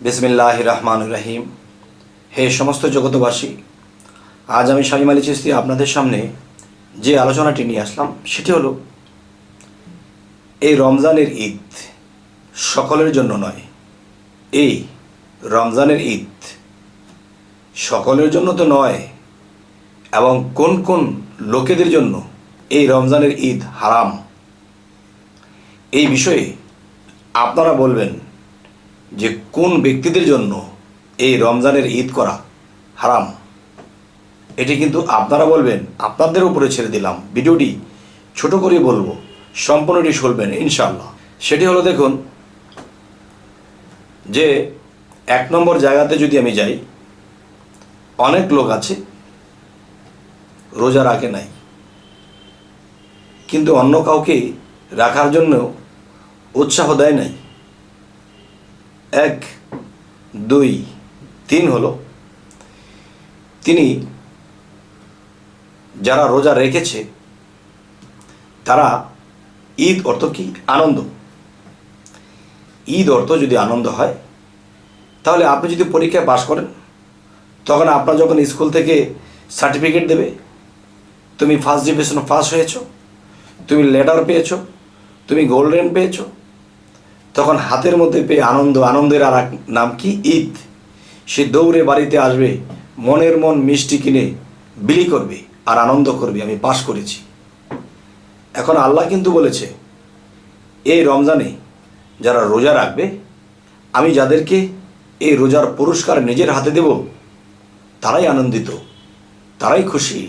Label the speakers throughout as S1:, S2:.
S1: বিসমিল্লাহ রহমান রাহিম। হে সমস্ত জগতবাসী আজ আমি শামিম আলী চিস্তি আপনাদের সামনে যে আলোচনাটি নিয়ে আসলাম, সেটি হলো, এই রমজানের ঈদ সকলের জন্য নয়, এই রমজানের ঈদ সকলের জন্য তো নয়, এবং কোন কোন লোকেদের জন্য এই রমজানের ঈদ হারাম? এই বিষয়ে আপনারা বলবেন যে কোন ব্যক্তিদের জন্য এই রমজানের ঈদ করা হারাম, এটি কিন্তু আপনারা বলবেন, আপনাদের উপরে ছেড়ে দিলাম। ভিডিওটি ছোট করে বলব, সম্পূর্ণটি শুনবেন ইনশাল্লাহ সেটি হলো দেখুন, যে এক নম্বর জায়গাতে যদি আমি যাই, অনেক লোক আছে, রোজা রাখে নাই। কিন্তু অন্য কাউকে রাখার জন্য উৎসাহ দেয় নাই। এক, দুই, তিন হলো। তিনি যারা রোজা রেখেছে, তারা ঈদ অর্থ কি? আনন্দ। ঈদ অর্থ যদি আনন্দ হয়, তাহলে আপনি যদি পরীক্ষায় পাশ করেন, তখন আপনার যখন স্কুল থেকে সার্টিফিকেট দেবে, তুমি ফার্স্ট ডিভিশন পাস হয়েছো, তুমি লেটার পেয়েছ, তুমি গোল্ডেন পেয়েছ তখন হাতের মধ্যে পেয়ে আনন্দ, আনন্দের আর এক নাম কি? ঈদ। সে দৌড়ে বাড়িতে আসবে, মনের মন মিষ্টি কিনে বিলি করবে আর আনন্দ করবে, আমি পাশ করেছি। এখন আল্লাহ কিন্তু বলেছে, এই রমজানে যারা রোজা রাখবে, আমি যাদেরকে এই রোজার পুরস্কার নিজের হাতে দেব, তারাই আনন্দিত, তারাই খুশি।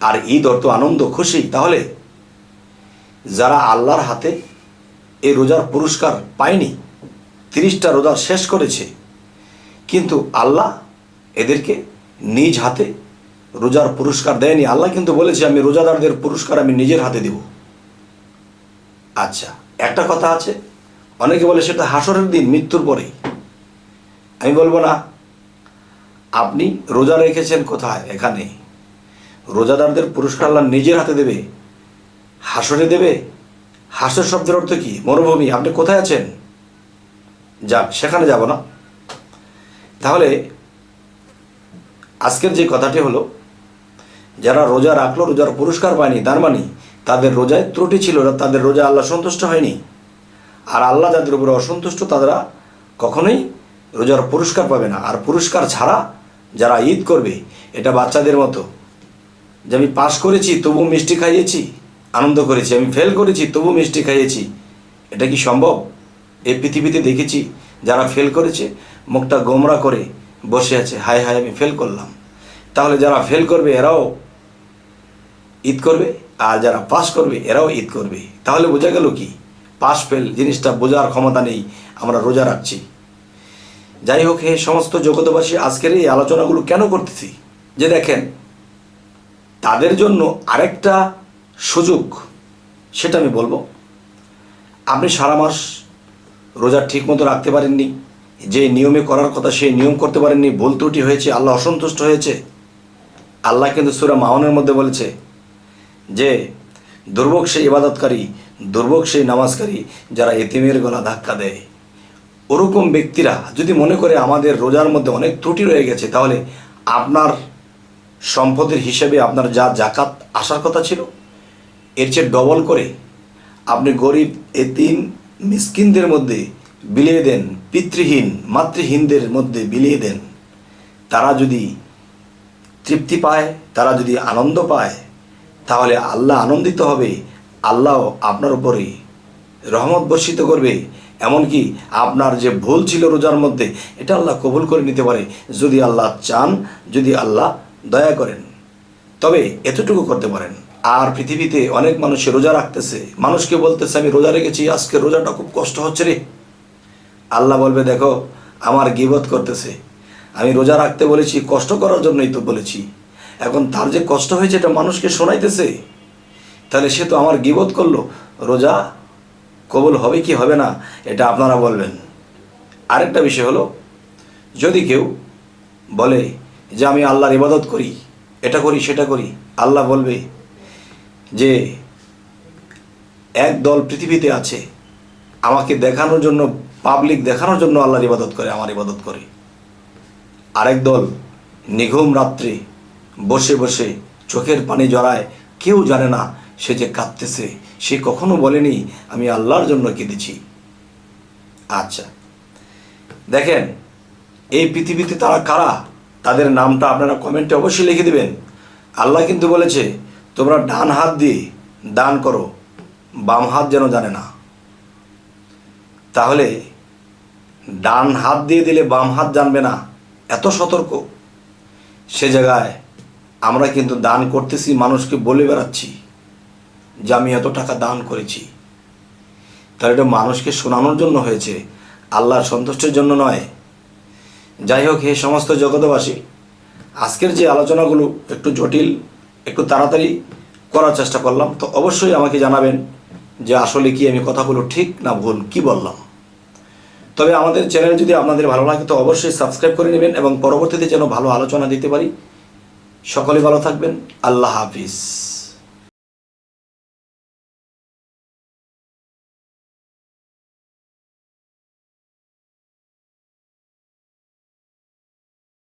S1: আর ঈদ অর্থ আনন্দ, খুশি। তাহলে যারা আল্লাহর হাতে এই রোজার পুরস্কার পায়নি। তিরিশটা রোজা শেষ করেছে। কিন্তু আল্লাহ এদেরকে নিজ হাতে রোজার পুরস্কার দেয়নি। আল্লাহ কিন্তু বলেছে, আমি রোজাদারদের পুরস্কার আমি নিজের হাতে দেব। আচ্ছা একটা কথা আছে। অনেকে বলে, সেটা হাসরের দিন, মৃত্যুর পরেই। আমি বলব না। আপনি রোজা রেখেছেন কোথায়? এখানে। রোজাদারদের পুরস্কার আল্লাহ নিজের হাতে দেবে। হাসরে দেবে? হাসর শব্দের অর্থ কি? মরুভূমি। আপনি কোথায় আছেন? যাক সেখানে যাব না। তাহলে আজকের যে কথাটি হলো, যারা রোজা রাখল, রোজার পুরস্কার পায়নি, তার মানে তাদের রোজায় ত্রুটি ছিল না, তাদের রোজা আল্লাহ সন্তুষ্ট হয়নি। আর আল্লাহ যাদের উপরে অসন্তুষ্ট তারা কখনোই রোজার পুরস্কার পাবে না। আর পুরস্কার ছাড়া যারা ঈদ করবে, এটা বাচ্চাদের মতো। যে আমি পাশ করেছি তবু মিষ্টি খাইয়েছি আনন্দ করেছি, আমি ফেল করেছি তবু মিষ্টি খাইয়েছি। এটা কি সম্ভব? এই পৃথিবীতে দেখেছি, যারা ফেল করেছে, মুখটা গোমরা করে বসে আছে, হায় হায় আমি ফেল করলাম। তাহলে যারা ফেল করবে, এরাও ঈদ করবে, আর যারা পাস করবে, এরাও ঈদ করবে। তাহলে বোঝা গেল কি? পাস ফেল জিনিসটা বোঝার ক্ষমতা নেই, আমরা রোজা রাখছি। যাই হোক, হে সমস্ত জগতবাসী আজকের এই আলোচনাগুলো কেন করতেছি? যে দেখেন, তাদের জন্য আরেকটা সুযোগ, সেটা আমি বলব। আপনি সারা মাস রোজা ঠিক মতো রাখতে পারেননি, যে নিয়মে করার কথা সেই নিয়ম করতে পারেননি, ভুল ত্রুটি হয়েছে, আল্লাহ অসন্তুষ্ট হয়েছে। আল্লাহ কিন্তু সুরা মাহনের মধ্যে বলেছে যে, দুর্ভোগ সেই ইবাদতকারী, দুর্ভোগ সেই নামাজকারী যারা এতিমের গলা ধাক্কা দেয়। ওরকম ব্যক্তিরা যদি মনে করে আমাদের রোজার মধ্যে অনেক ত্রুটি রয়ে গেছে, তাহলে আপনার সম্পদের হিসেবে আপনার যা জাকাত আসার কথা ছিল এর চেয়ে ডবল করে আপনি গরিব, এতিম, মিসকিনদের মধ্যে বিলিয়ে দেন, পিতৃহীন, মাতৃহীনদের মধ্যে বিলিয়ে দেন। তারা যদি তৃপ্তি পায়, তারা যদি আনন্দ পায়, তাহলে আল্লাহ আনন্দিত হবে, আল্লাহ আপনার উপরে রহমত বর্ষিত করবে। এমনকি আপনার যে ভুল ছিল রোজার মধ্যে, এটা আল্লাহ কবুল করে নিতে পারে, যদি আল্লাহ চান, যদি আল্লাহ দয়া করেন। তবে এতটুকু করতে পারেন। আর পৃথিবীতে অনেক মানুষে রোজা রাখতেছে। মানুষকে বলতেছে, আমি রোজা রেখেছি, আজকে রোজাটা খুব কষ্ট হচ্ছে রে। আল্লাহ বলবে, দেখো, আমার গিবত করতেছে। আমি রোজা রাখতে বলেছি, কষ্ট করার জন্যই তো বলেছি। এখন তার যে কষ্ট হয়েছে, এটা মানুষকে শোনাইতেছে? তাহলে সে তো আমার গিবত করল। রোজা কবুল হবে কি হবে না, এটা আপনারা বলবেন। আরেকটা বিষয় হলো, যদি কেউ বলে যে, আমি আল্লাহর ইবাদত করি, এটা করি, সেটা করি, আল্লাহ বলবে যে এক দল পৃথিবীতে আছে, আমাকে দেখানোর জন্য পাবলিক দেখানোর জন্য আল্লাহর ইবাদত করে, আমার ইবাদত করে। আরেক দল নিঘুম রাত্রে বসে বসে চোখের পানি জড়ায়, কেউ জানে না সে যে কাঁদতেছে, সে কখনো বলেনি, আমি আল্লাহর জন্য কেঁদেছি। আচ্ছা দেখেন, এই পৃথিবীতে তারা কারা? তাদের নামটা আপনারা কমেন্টে অবশ্যই লিখে দেবেন। আল্লাহ কিন্তু বলেছে তোমরা ডান হাত দিয়ে দান করো, বাম হাত যেন জানে না। তাহলে ডান হাত দিয়ে দিলে বাম হাত জানবে না, এত সতর্ক। সে জায়গায় আমরা কিন্তু দান করতেছি, মানুষকে বলে বেড়াচ্ছি যে আমি এত টাকা দান করেছি। তাহলে এটা মানুষকে শোনানোর জন্য হয়েছে, আল্লাহর সন্তুষ্টির জন্য নয়। যাই হোক, হে সমস্ত জগতবাসী আজকের যে আলোচনাগুলো একটু জটিল একটু তাড়াতাড়ি করার চেষ্টা করলাম। তো অবশ্যই আমাকে জানাবেন যে আসলে কি আমি কথাগুলো ঠিক না ভুল, কি বললাম। তবে আমাদের চ্যানেল যদি আপনাদের ভালো লাগে, তো অবশ্যই সাবস্ক্রাইব করে নেবেন এবং পরবর্তীতে যেন ভালো আলোচনা দিতে পারি। সকলে ভালো থাকবেন। আল্লাহ হাফিজ।